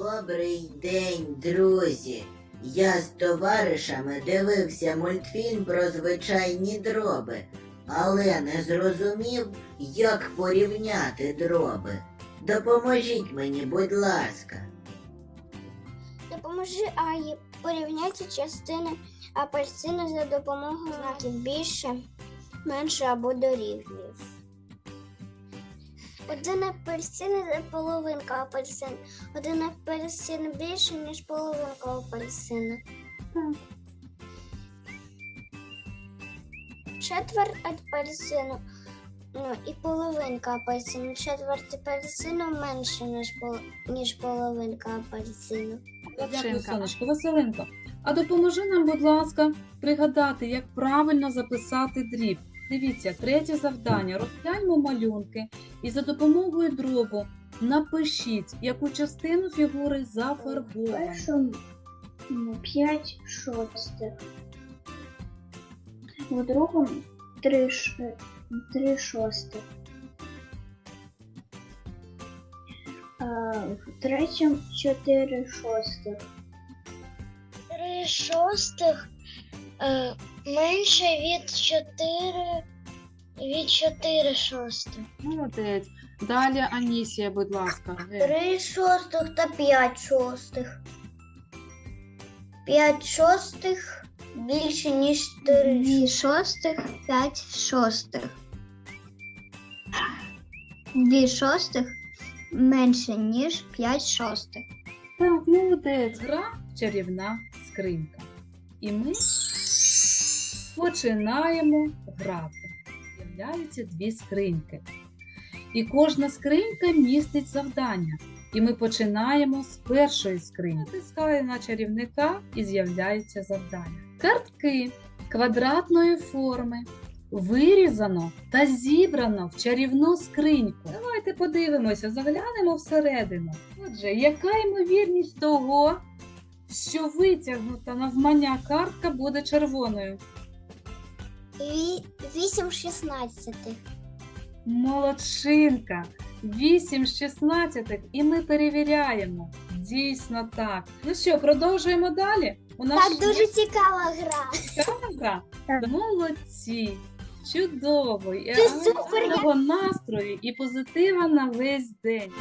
Добрий день, друзі! Я з товаришами дивився мультфільм про звичайні дроби, але не зрозумів, як порівняти дроби. Допоможіть мені, будь ласка. Допоможи Аї порівняйте частини апельсину за допомогою знаків більше, менше або дорівнює. Один апельсин це половинка апельсину. Один апельсин більше, ніж половинка апельсина. Четверть апельсину ну, і половинка апельсину. Четверть апельсину менше, ніж, пол- ніж половинка апельсину. Дякую, Василинка. сонечко. Василинко, а допоможи нам, будь ласка, пригадати, як правильно записати дріб. Дивіться, третє завдання. Розгляньмо малюнки і за допомогою дробу напишіть, яку частину фігури зафарбовано. першому 5 шостих. У другому 3, 3 шостих. В третьому 4 шостих. Три шостих е, менше від чотири від чотири шостих. Молодець. Далі Анісія, будь ласка. Ге. Три шостих та п'ять шостих. П'ять шостих більше, ніж три. Шостих, п'ять шостих. Дві шостих менше, ніж п'ять шостих. Так, молодець. Гра чарівна скринька. І ми починаємо грати. З'являються дві скриньки. І кожна скринька містить завдання. І ми починаємо з першої скриньки. Натискаю на чарівника і з'являються завдання. Картки квадратної форми вирізано та зібрано в чарівну скриньку. Давайте подивимося, заглянемо всередину. Отже, яка ймовірність того, що витягнута навмання картка буде червоною? Ві- Вісім шістнадцятих. Молодчинка! 8 з 16 і ми перевіряємо. Дійсно так. Ну що, продовжуємо далі? У нас Так дуже цікава гра. Правда? Молодці! Чудово! Це супер, я- настрою і позитива на весь день.